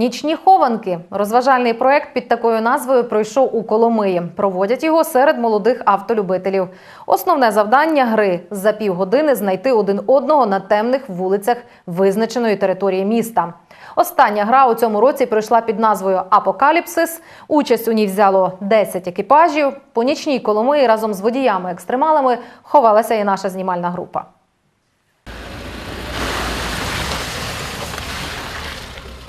Нічні хованки. Розважальний проект під такою назвою пройшов у Коломиї. Проводять його серед молодих автолюбителів. Основне завдання гри за півгодини знайти один одного на темних вулицях визначеної території міста. Остання гра у цьому році пройшла під назвою Апокаліпсис. Участь у ній взяло 10 екіпажів. По нічній Коломиї разом з водіями-екстремалами ховалася і наша знімальна група.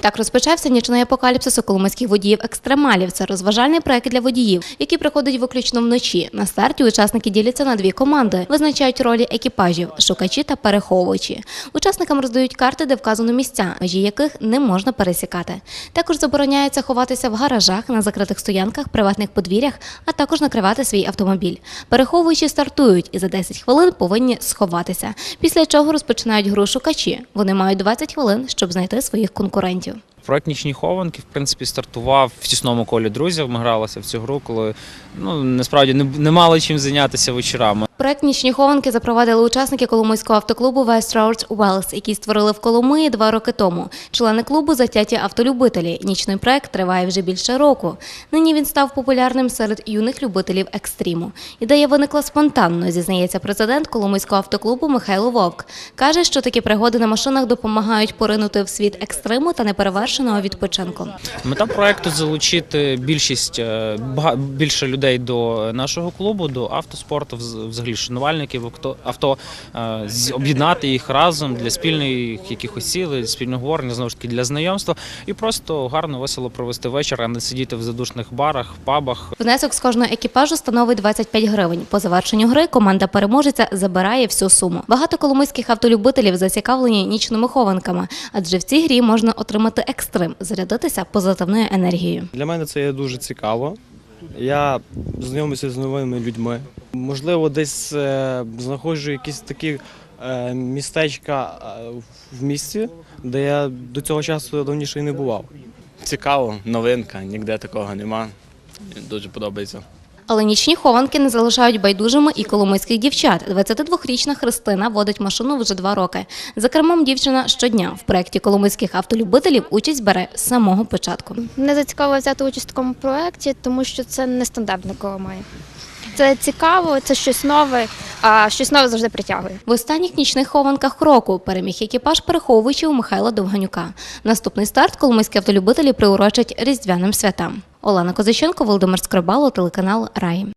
Так розпочався нічний апокаліпсис у коломийських водіїв-екстремалів. Це розважальний проект для водіїв, який приходить виключно вночі. На старті учасники діляться на дві команди, визначають ролі екіпажів шукачі та переховувачі. Учасникам роздають карти, де вказано місця, межі яких не можна пересікати. Також забороняється ховатися в гаражах, на закритих стоянках, приватних подвір'ях, а також накривати свій автомобіль. Переховуючі стартують і за 10 хвилин повинні сховатися. Після чого розпочинають гру шукачі. Вони мають 20 хвилин, щоб знайти своїх конкурентів. Проект нічні хованки в принципі стартував в тісному колі друзів. Ми гралися в цю гру, коли ну насправді не, не мали чим зайнятися вечорами. Проект нічні хованки запровадили учасники Коломийського автоклубу West Roads Wells, який створили в Коломиї два роки тому. Члени клубу затяті автолюбителі. Нічний проект триває вже більше року. Нині він став популярним серед юних любителів екстриму. Ідея виникла спонтанно, зізнається президент Коломийського автоклубу Михайло Вовк. Каже, що такі пригоди на машинах допомагають поринути в світ екстриму та неперевершеного відпочинку. Мета проекту залучити більшість е, більше людей до нашого клубу, до автоспорту, вз- взагалі шанувальників авто, авто е, з- об'єднати їх разом для спільних якихось цілей, спільного говорення, знову ж таки для знайомства і просто гарно весело провести вечір, а не сидіти в задушних барах, пабах. Внесок з кожного екіпажу становить 25 гривень. По завершенню гри команда переможеця забирає всю суму. Багато коломийських автолюбителів зацікавлені нічними хованками, адже в цій грі можна отримати екстрим, зарядитися позитивною енергією. Для мене це є дуже цікаво. Я знайомлюся з новими людьми. Можливо, десь е, знаходжу якісь такі е, містечка е, в місті, де я до цього часу давніше і не бував. Цікаво, новинка, ніде такого нема. Дуже подобається. Але нічні хованки не залишають байдужими і коломийських дівчат. 22-річна Христина водить машину вже два роки. За кермом дівчина щодня в проєкті коломийських автолюбителів участь бере з самого початку. Мене зацікавило взяти участь в такому проєкті, тому що це нестандартно Коломия. Це цікаво, це щось нове, а щось нове завжди притягує. В останніх нічних хованках року переміг екіпаж переховувачів Михайла Довганюка. Наступний старт коломийські автолюбителі приурочать різдвяним святам. Олена Козаченко, Володимир Скрибало, телеканал Рай.